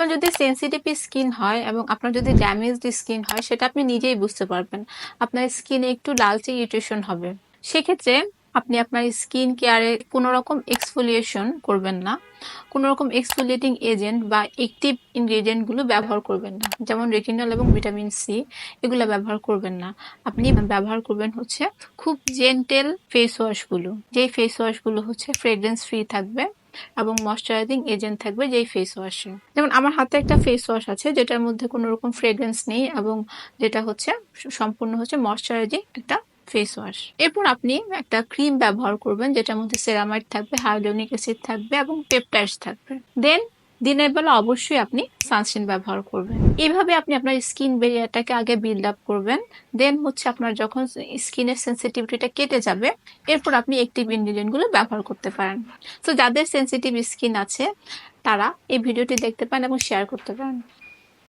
আপনার যদি sensitive skin হয় এবং আপনার যদি ড্যামেজড স্কিন হয়, সেটা আপনি নিজেই বুঝতে পারবেন। আপনার স্কিনে একটু লালচে ইরিটেশন হবে। সেক্ষেত্রে আপনি আপনার স্কিন কেয়ারে কোনো রকম এক্সফোলিয়েশন করবেন না। কোনো রকম এক্সফোলিয়েটিং এজেন্ট বা অ্যাক্টিভ ইনগ্রেডিয়েন্টগুলো ব্যবহার করবেন না। যেমন রেটিনল এবং ভিটামিন সি এগুলো ব্যবহার করবেন না। আপনি ব্যবহার করবেন হচ্ছে খুব জেন্টেল ফেস ওয়াশগুলো যেই ফেস ওয়াশগুলো হচ্ছে ফ্রেগ্রেন্স ফ্রি থাকবে। এবং ময়শ্চারাইজিং এজেন্ট থাকবে যেই ফেস ওয়াশে যেমন আমার হাতে একটা ফেস ওয়াশ আছে, যেটার মধ্যে কোনো রকম ফ্রেগ্রেন্স নেই এবং যেটা হচ্ছে সম্পূর্ণ হচ্ছে ময়শ্চারাইজিং একটা ফেস ওয়াশ এরপর আপনি একটা ক্রিম ব্যবহার করবেন, যেটার মধ্যে সেরামাইড থাকবে হাইলোনিক অ্যাসিড থাকবে এবং পেপটাইডস থাকবে। দেন দিনের বেলা অবশ্যই আপনি সানস্ক্রিন ব্যবহার করবেন। এইভাবে আপনি আপনার স্কিন ব্যারিয়ারটাকে আগে বিল্ড আপ করবেন। দেন হচ্ছে আপনার যখন স্কিনের সেন্সিটিভিটিটা কেটে যাবে, এরপর আপনি অ্যাক্টিভ ইনগ্রিডিয়েন্টগুলো ব্যবহার করতে পারেন। তো যাদের সেন্সিটিভ স্কিন আছে, তারা এই ভিডিওটি দেখতে পারেন এবং শেয়ার করতে পারেন।